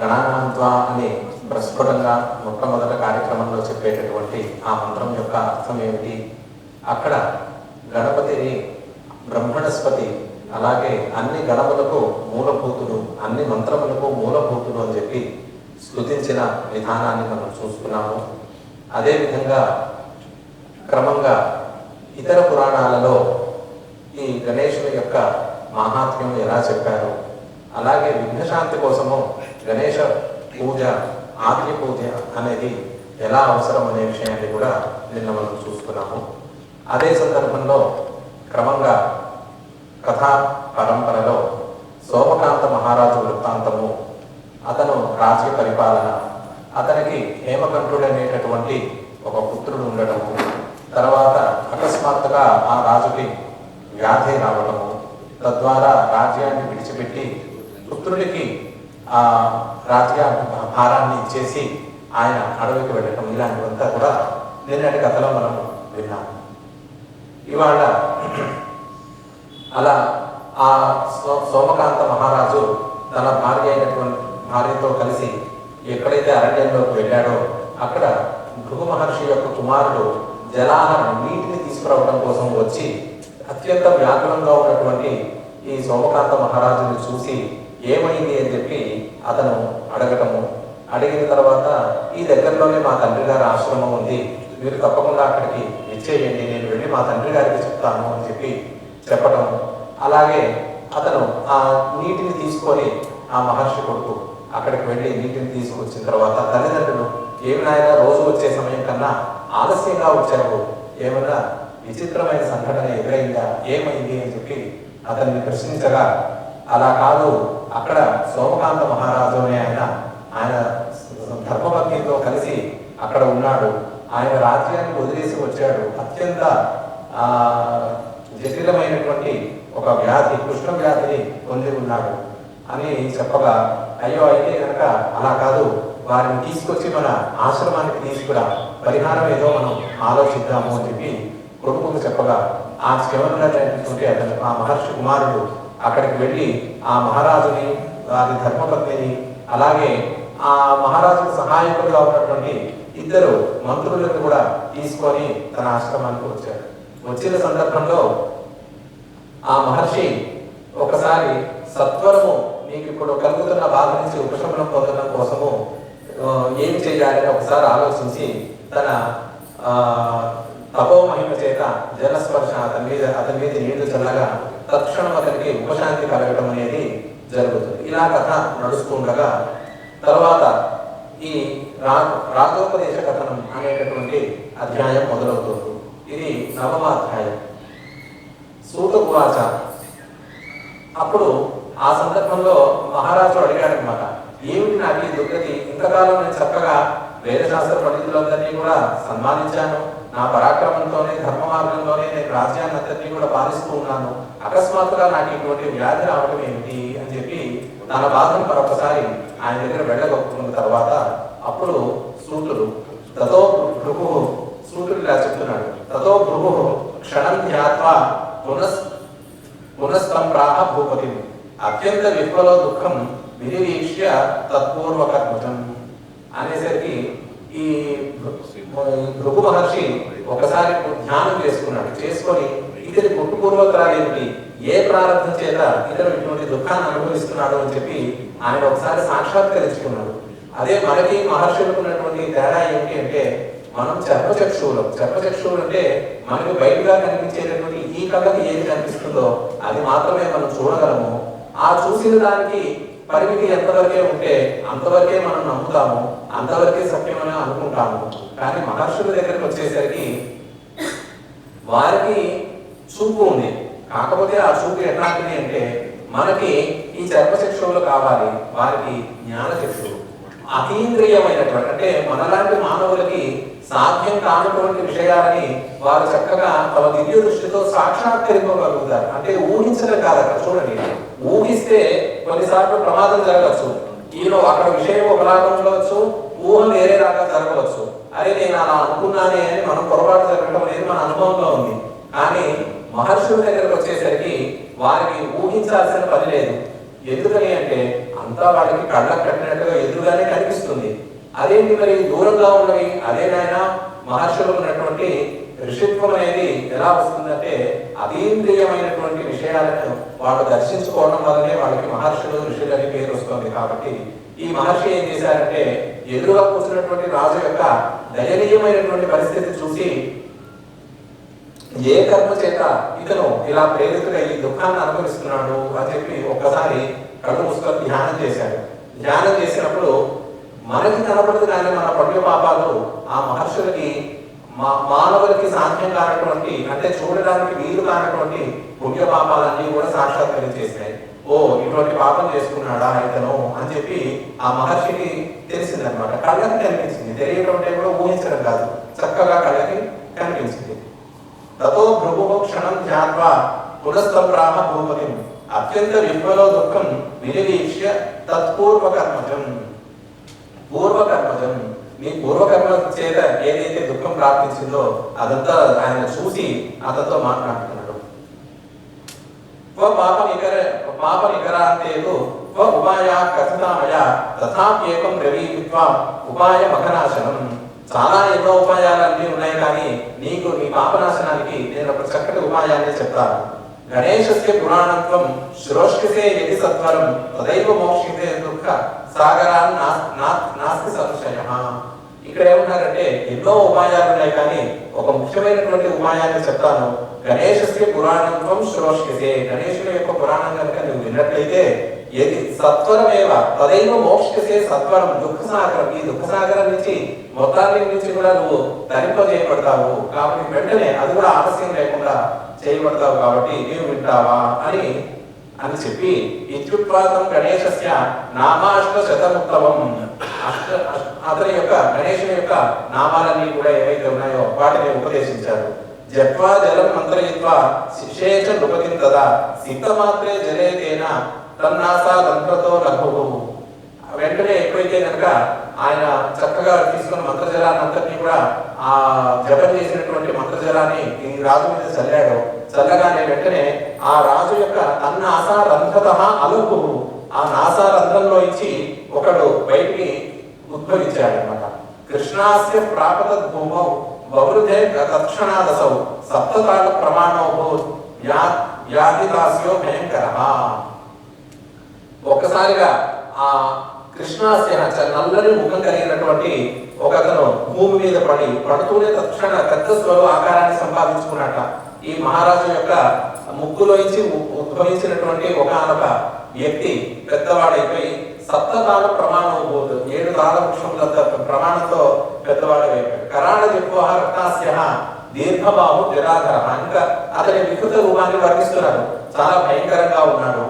గణానాంత్వా అనే ప్రస్ఫుటంగా మొట్టమొదట కార్యక్రమంలో చెప్పేటటువంటి ఆ మంత్రం యొక్క అర్థం ఏమిటి? అక్కడ గణపతిని బ్రహ్మణస్పతి అలాగే అన్ని గణములకు మూలభూతుడు అన్ని మంత్రములకు మూలభూతుడు అని చెప్పి స్థుతించిన విధానాన్ని మనం చూస్తున్నాము అదేవిధంగా క్రమంగా ఇతర పురాణాలలో ఈ గణేశుని యొక్క మహాత్మ్యం ఎలా చెప్పారు? అలాగే విఘ్నశాంతి కోసము గణేష పూజ ఆత్మ పూజ అనేది ఎలా అవసరం అనే విషయాన్ని కూడా నిన్న మనం చూసుకున్నాము. అదే సందర్భంలో క్రమంగా కథా పరంపరలో సోమకాంత మహారాజు వృత్తాంతము అతను రాజ్య పరిపాలన అతనికి హేమకంఠుడు అనేటటువంటి ఒక పుత్రుడు ఉండటము తర్వాత అకస్మాత్తుగా ఆ రాజుకి వ్యాధి రావడము తద్వారా రాజ్యాన్ని విడిచిపెట్టి పుత్రుడికి ఆ రాజ్య భారాన్ని ఇచ్చేసి ఆయన అడవికి వెళ్ళటం ఇలాంటివంతా కూడా నిన్నటి కథలో మనం విన్నాము. ఇవాళ అలా ఆ సో- సోమకాంత మహారాజు తన భార్య అయినటువంటి భార్యతో కలిసి ఎక్కడైతే అరణ్యంలోకి వెళ్ళాడో అక్కడ భృగు మహర్షి యొక్క కుమారుడు జలాలను నీటిని తీసుకురావడం కోసం వచ్చి అత్యంత వ్యాకులంగా ఉన్నటువంటి ఈ సోమకాంత మహారాజుని చూసి ఏమైంది అని చెప్పి అతను అడగటము. అడిగిన తర్వాత ఈ దగ్గరలోనే మా తండ్రి గారి ఆశ్రమం ఉంది. మీరు తప్పకుండా అక్కడికి ఇచ్చేయండి నేను వెళ్ళి మా తండ్రి గారికి చెప్తాను అని చెప్పి చెప్పటం అలాగే అతను ఆ నీటిని తీసుకొని ఆ మహర్షి కొడుకు అక్కడికి వెళ్ళి నీటిని తీసుకొచ్చిన తర్వాత తల్లిదండ్రులు ఏమి నాయన రోజు వచ్చే సమయం కన్నా ఆలస్యంగా వచ్చారు. ఏమైనా విచిత్రమైన సంఘటన ఎదురైందా? ఏమైంది? అని చెప్పి అతన్ని ప్రశ్నించగా అలా కాదు. అక్కడ సోమకాంత మహారాజు అనే ఆయన ఆయన ధర్మపత్నితో కలిసి అక్కడ ఉన్నాడు. ఆయన రాజ్యాన్ని వదిలేసి వచ్చాడు. అత్యంత జటిలమైనటువంటి ఒక వ్యాధి కృష్ణ వ్యాధిని పొంది ఉన్నాడు అని చెప్పగా అయ్యో అయితే కనుక అలా కాదు. వారిని తీసుకొచ్చి మన ఆశ్రమానికి తీసుకురా. పరిహారం ఏదో మనం ఆలోచిద్దాము అని చెప్పి కొడుకుకు చెప్పగా ఆ శివనున్నటువంటి అతను ఆ మహర్షి కుమారుడు అక్కడికి వెళ్ళి ఆ మహారాజుని వారి ధర్మపత్నిని అలాగే ఆ మహారాజుకు సహాయకులుగా ఉన్నటువంటి ఇద్దరు మంత్రులను కూడా తీసుకొని తన ఆశ్రమానికి వచ్చాడు. వచ్చిన సందర్భంలో ఆ మహర్షి ఒకసారి సత్వరము నీకు ఇప్పుడు కలుగుతున్న బాధ నుంచి ఉపశమనం పొందడం కోసము ఏం చేయాలని ఒకసారి ఆలోచించి తన ఆ, తపో మహిమ చేత జలస్పర్శ అతని మీద అతని మీద నీళ్ళు చల్లగా తక్షణం అతనికి ఉపశాంతి కలగడం అనేది జరుగుతుంది. ఇలా కథ నడుస్తుండగా తర్వాత ఈ రా రాజోపదేశ కథనం అనేటటువంటి అధ్యాయం మొదలవుతుంది. ఇది నవమ అధ్యాయం సూత ఉవాచ అప్పుడు ఆ సందర్భంలో మహారాజు అడిగాడనమాట ఏమిటి నాకు ఈ దుర్గతి? ఇంతకాలం నేను చక్కగా వేదశాస్త్ర పండితులందరినీ కూడా సన్మానించాను. నా పరాక్రమంతోనే ధర్మ మార్గంలోనే నేను రాజ్యాన్నంతటినీ కూడా పాలిస్తూ ఉన్నాను. అకస్మాత్తుగా నాకు ఇటువంటి వ్యాధి రావడం ఏమిటి అని చెప్పి తన బాధను మరొకసారి ఆయన దగ్గర వెళ్ళగొక్కున్న తర్వాత అప్పుడు సూతుడు తతో భృగు సూతుడు ఇలా చెప్తున్నాడు తతో భృగు క్షణం ధ్యాత్వా పునస్ పునస్తంభ్రాహ భూపతి. అత్యంత విఫల దుఃఖం వినిరీక్ష్య తత్పూర్వకర్మజం. అనేసరికి ఈ భృగు మహర్షి ఒకసారి ధ్యానం చేసుకున్నాడు. చేసుకొని ఇతని పుట్టుపూర్వకరాలేమిటి ఏ ప్రారంభం చేత ఇతను ఇటువంటి దుఃఖాన్ని అనుభవిస్తున్నాడు అని చెప్పి ఆయన ఒకసారి సాక్షాత్కరించుకున్నాడు. అదే మనకి మహర్షులకు ఉన్నటువంటి తేడా ఏమిటి అంటే మనం చర్మచక్షువులు. చర్మచక్షువులు అంటే మనకు బయటగా కనిపించేటటువంటి ఈ కళ్ళకి ఏది కనిపిస్తుందో అది మాత్రమే మనం చూడగలము. ఆ చూసిన దానికి పరిమితి ఎంతవరకే ఉంటే అంతవరకే మనం నమ్ముతాము అంతవరకే సత్యమని అనుకుంటాము. కానీ మహర్షుల దగ్గరికి వచ్చేసరికి వారికి చూపు ఉంది. కాకపోతే ఆ చూపు ఎట్లాంటిది అంటే మనకి ఈ చర్మచక్షువులు కావాలి వారికి జ్ఞానచప్షులు అతీంద్రియమైనటువంటి అంటే మనలాంటి మానవులకి సాధ్యం కానటువంటి విషయాలని వారు చక్కగా తమ దివ్య దృష్టితో సాక్షాత్కరింపగలుగుతారు అంటే ఊహించడం కాదు అక్కడ చూడండి. ఊహిస్తే కొన్నిసార్లు ప్రమాదం జరగవచ్చు. ఈయన అక్కడ విషయం ఒకలాగా ఉండవచ్చు ఊహలు వేరే లాగా జరగవచ్చు. అరే నేను అలా అనుకున్నానే అని మనం పొరపాటు జరగడం అనేది మన అనుభవంలో ఉంది. కానీ మహర్షుల దగ్గరకు వచ్చేసరికి వారికి ఊహించాల్సిన పని లేదు. ఎందుకని అంటే అంతా వాళ్ళకి కళ్ళకు కట్టినట్టుగా ఎదురుగానే కనిపిస్తుంది. అదేంటి మరి దూరంగా ఉన్నవి అదేనైనా మహర్షులు ఉన్నటువంటి ఋషిత్వం అనేది ఎలా వస్తుందంటే అతీంద్రియమైనటువంటి విషయాలను వాళ్ళు దర్శించుకోవడం వల్లనే వాళ్ళకి మహర్షులు ఋషులు అని పేరు వస్తుంది కాబట్టి ఈ మహర్షి ఏం చేశారంటే ఎదురుగా కూర్చున్నటువంటి రాజు యొక్క దయనీయమైనటువంటి పరిస్థితి చూసి ఏ కర్మ చేత ఇతను ఇలా ప్రేరితుడై దుఃఖాన్ని అనుభవిస్తున్నాడు అని చెప్పి ఒక్కసారి కళ్ళు మూసుకొని ధ్యానం చేశాడు. ధ్యానం చేసినప్పుడు మనకి కనపడదు కానీ మన పుణ్య పాపాలు ఆ మహర్షులకి మా మానవులకి సాధ్యం కానటువంటి అంటే చూడడానికి వీలు కానటువంటి పుణ్య పాపాలన్నీ కూడా సాక్షాత్కరించేసినాయి ఓ ఇటువంటి పాపం చేసుకున్నాడా ఇతను అని చెప్పి ఆ మహర్షికి తెలిసిందనమాట కళ్ళకి కనిపించింది. తెలియటం అంటే కూడా ఊహించడం కాదు. చక్కగా కళ్ళకి కనిపించింది. తతో భృగు క్షణం ధ్యాత్వా పునఃసంప్రామ భూపతిం అత్యంత విఫలో దుఃఖం నిరీక్ష్య తత్పూర్వకర్మజం. పూర్వకర్మజం. నీ పూర్వకర్మ చేత ఏదైతే దుఃఖం ప్రాప్తించిందో అదంతా ఆయన చూసి అతనితో మాట్లాడుతున్నాడు. పాప నికర పాప నికరాంతేదు ఉపాయ కథితామయ తథాప్యేకం రవీత్వా ఉపాయ మఖనాశనం చాలా ఎన్నో ఉపాయాలన్నీ ఉన్నాయి కానీ నీకు నీ పాపనాశనానికి నేను ఒక చక్కటి ఉపాయాన్ని చెప్తాను. గణేశస్య పురాణత్వం శ్రోష్కితే యది సత్వరం తదైవ మోక్షితే దుఃఖ సాగరాన్ని నా- నాస్తి సంశయ. ఇక్కడ ఏమన్నారంటే ఎన్నో ఉపాయాలు ఉన్నాయి కానీ ఒక ముఖ్యమైనటువంటి ఉపాయాన్ని చెప్తాను. గణేశస్య పురాణత్వం శ్రోష్కితే గణేశుని యొక్క పురాణం కనుక నువ్వు విన్నట్లయితే ఏది సత్వరమేవ తదైవ మోక్షసే సత్వరం దుఃఖ సాగరం ఈ దుఃఖ సాగరం నుంచి మొత్తాన్ని నుంచి కూడా నువ్వు తరింపజేయబడతావు కాబట్టి వెంటనే అది కూడా ఆలస్యం లేకుండా చేయబడతావు కాబట్టి నీవు వింటావా అని అని చెప్పి ఇత్యుత్పాదం గణేశస్య నామాష్ట శతముత్తమం అష్ట అతని యొక్క గణేశుని యొక్క నామాలన్నీ కూడా ఏవైతే ఉన్నాయో వాటిని ఉపదేశించారు. జత్వా జలం మంత్రయిత్వా శిషేచ నృపతిం తదా సిద్ధమాత్రే జలేతేన తన్నాసా దంతతో లఘు వెంటనే ఎప్పుడైతే కనుక ఆయన చక్కగా తీసుకున్న మంత్రజలాన్ని అంతటినీ కూడా ఆ జపం చేసినటువంటి మంత్రజలాన్ని ఈ రాజు మీద చల్లాడు. చల్లగానే వెంటనే ఆ రాజు యొక్క తన్న ఆశా రంధ్రత అలుపు ఆ నాసా రంధ్రంలో ఇచ్చి ఒకడు బయటికి ఉద్భవించాడు అనమాట కృష్ణాస్య ప్రాపత భూమౌ బహురుధే తత్క్షణాదసౌ సప్తతాళ ప్రమాణో యా భయంకర. ఒక్కసారిగా ఆ కృష్ణాస్య చ- నల్లని ముఖం కలిగినటువంటి ఒక అతను భూమి మీద పడి పడుతూనే తక్షణ పెద్ద స్వరు ఆకారాన్ని సంపాదించుకున్నట. ఈ మహారాజు యొక్క ముక్కులోంచి ఉ- ఉద్భవించినటువంటి ఒకనొక వ్యక్తి పెద్దవాడైపోయి సప్తకాల ప్రమాణం పోదు ఏడు కాల వృక్షములంత ప్రమాణంతో పెద్దవాడైపోయాడు కరాణ జిహ్వ రక్తాస్య దీర్ఘబాహు జరాధర. ఇంకా అతని వికృత రూపాన్ని వర్ణిస్తున్నారు చాలా భయంకరంగా ఉన్నాడు.